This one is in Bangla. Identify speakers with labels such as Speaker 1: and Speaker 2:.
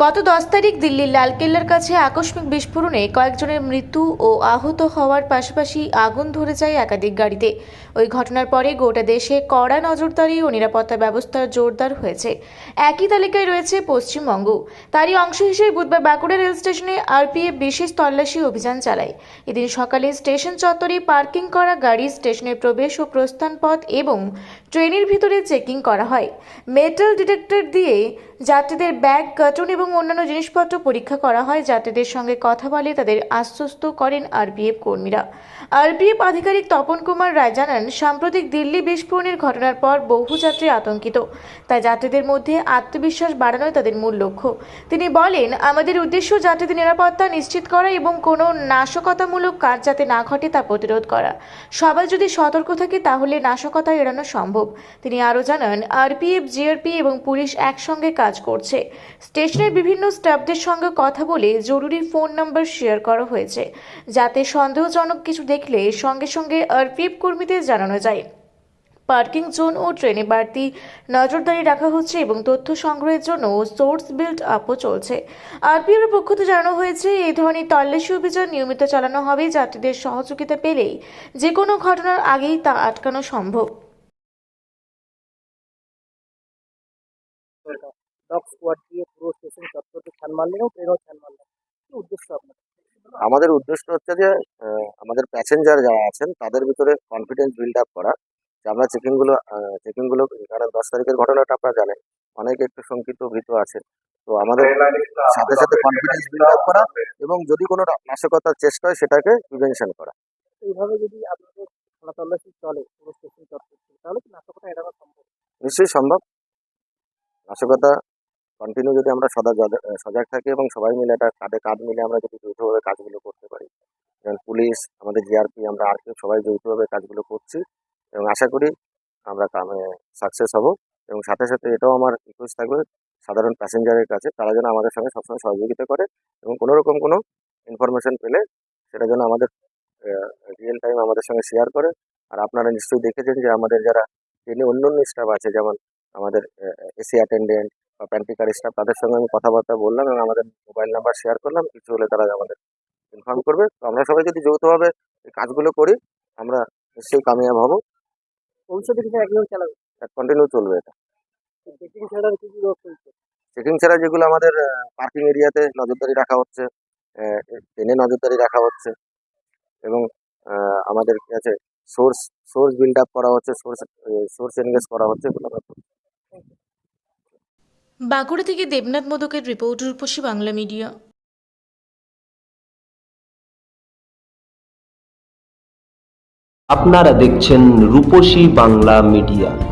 Speaker 1: গত দশ তারিখ দিল্লির লালকেল্লার কাছে আকস্মিক বিস্ফোরণে কয়েকজনের মৃত্যু ও আহত হওয়ার পাশাপাশি আগুন ধরে যায় একাধিক গাড়িতে। ওই ঘটনার পরে গোটা দেশে কড়া নজরদারি ও নিরাপত্তা ব্যবস্থা জোরদার হয়েছে। একই তালিকায় রয়েছে পশ্চিমবঙ্গ। তারই অংশ হিসেবে বুধবার বাঁকুড়া রেল স্টেশনে আরপিএফ বিশেষ তল্লাশি অভিযান চালায়। এদিন সকালে স্টেশন চত্বরে পার্কিং করা গাড়ি স্টেশনের প্রবেশ ও প্রস্থান পথ এবং ট্রেনের ভিতরে চেকিং করা হয়। মেটাল ডিটেক্টর দিয়ে যাত্রীদের ব্যাগ, কার্টুন এবং অন্যান্য জিনিসপত্র পরীক্ষা করা হয়, যাত্রীদের সঙ্গে কথা বলে তাদের আশ্বস্ত করেন আরপিএফ কর্মীরা। আরপিএফ আধিকারিক তপন কুমার রায় জানান, সাম্প্রতিক দিল্লি বিস্ফোরণের ঘটনার পর বহু যাত্রী আতঙ্কিত। তাই যাত্রীদের মধ্যে আত্মবিশ্বাস বাড়ানোই তাদের মূল লক্ষ্য। তিনি বলেন, আমাদের উদ্দেশ্য যাত্রীদের নিরাপত্তা নিশ্চিত করা এবং কোনো নাশকতামূলক কাজ যাতে না ঘটে তা প্রতিরোধ করা। সবাই যদি সতর্ক থাকে, তাহলে নাশকতা এড়ানো সম্ভব। তিনি আরও জানান, আরপিএফ, জিআরপি এবং পুলিশ একসঙ্গে কাজ করছে। স্টেশনের বিভিন্ন স্টাফদের সঙ্গে কথা বলে জরুরি ফোন নাম্বার শেয়ার করা হয়েছে, যাতে সন্দেহজনক কিছু দেখলে সঙ্গে সঙ্গে আরপিএফ কর্মীদের জানানো যায়। পার্কিং জোন ও ট্রেনে বাড়তি নজরদারি রাখা হচ্ছে এবং তথ্য সংগ্রহের জন্য সোর্স বিল্ড আপও চলছে। আরপিএফের পক্ষ থেকে জানানো হয়েছে এই ধরনের তল্লাশি অভিযান নিয়মিত চালানো হবে, যাত্রীদের সহযোগিতা পেলেই যে কোনো ঘটনার আগেই তা আটকানো সম্ভব।
Speaker 2: ডগ স্কোয়াড দিয়ে পুরো স্টেশন চত্বরকে ছান মারলেন এবং ট্রেনও ছান মারলেন কি উদ্দেশ্য আপনার?
Speaker 3: আমাদের উদ্দেশ্য হচ্ছে যে আমাদের প্যাসেঞ্জার যারা আছেন তাদের ভিতরে কনফিডেন্স বিল্ড আপ করা। যে আমরা চেকিংগুলো চেকিংগুলো কারণ দশ তারিখের ঘটনাটা আপনারা জানেন। অনেকে একটু শঙ্কিত ভীত আছে তো আমাদের সাথে সাথে কনফিডেন্স বিল্ড আপ করা এবং যদি কোনো নাশকতার চেষ্টা হয় সেটাকে প্রিভেনশন করা।
Speaker 2: এইভাবে যদি আপনাদের তল্লাশি চলে পুরো স্টেশন চত্বর তাহলে কি নাশকতা এড়ানো সম্ভব?
Speaker 3: নিশ্চয়ই সম্ভব। নাশকতা কন্টিনিউ যদি আমরা সদা সজাগ থাকি এবং সবাই মিলে একটা কাঁধে কাঁধ মিলে আমরা যদি যৌথভাবে কাজগুলো করতে পারি। যেমন পুলিশ, আমাদের জিআরপি আমরা আর কেউ সবাই যৌথভাবে কাজগুলো করছি এবং আশা করি আমরা কামে সাকসেস হব এবং সাথে সাথে এটাও আমার রিকোয়েস্ট থাকবে সাধারণ প্যাসেঞ্জারের কাছে, তারা যেন আমাদের সঙ্গে সবসময় সহযোগিতা করে এবং কোনো রকম কোনো ইনফরমেশন পেলে সেটা যেন আমাদের রিয়েল টাইম আমাদের সঙ্গে শেয়ার করে। আর আপনারা নিশ্চয়ই দেখেছেন যে আমাদের যারা ট্রেনে অন্য অন্য স্টাফ আছে, যেমন আমাদের এসি অ্যাটেন্ডেন্ট প্যান্টিকার স্টাফ তাদের সঙ্গে আমি কথাবার্তা বললাম এবং আমাদের মোবাইল নাম্বার শেয়ার করলাম। কিছু হলে তারা আমাদের ইনফর্ম করবে। তো আমরা সবাই যদি যৌথভাবে এই কাজগুলো করি আমরা নিশ্চয়ই কামিয়াব হব।
Speaker 2: ভবিষ্যতে কিছু একজন চালাবে।
Speaker 3: কন্টিনিউ চলবে এটা।
Speaker 2: চেকিং ছাড়া কি
Speaker 3: চেকিং ছাড়া যেগুলো আমাদের পার্কিং এরিয়াতে নজরদারি রাখা হচ্ছে ট্রেনে নজরদারি রাখা হচ্ছে এবং আমাদের কি আছে সোর্স সোর্স বিল্ড আপ করা হচ্ছে সোর্স সোর্স এনগেজ করা হচ্ছে এগুলো।
Speaker 1: বাঁকুড়া থেকে দেবনাথ মোদকের রিপোর্ট রূপসী বাংলা মিডিয়া।
Speaker 4: আপনারা দেখছেন রূপসী বাংলা মিডিয়া।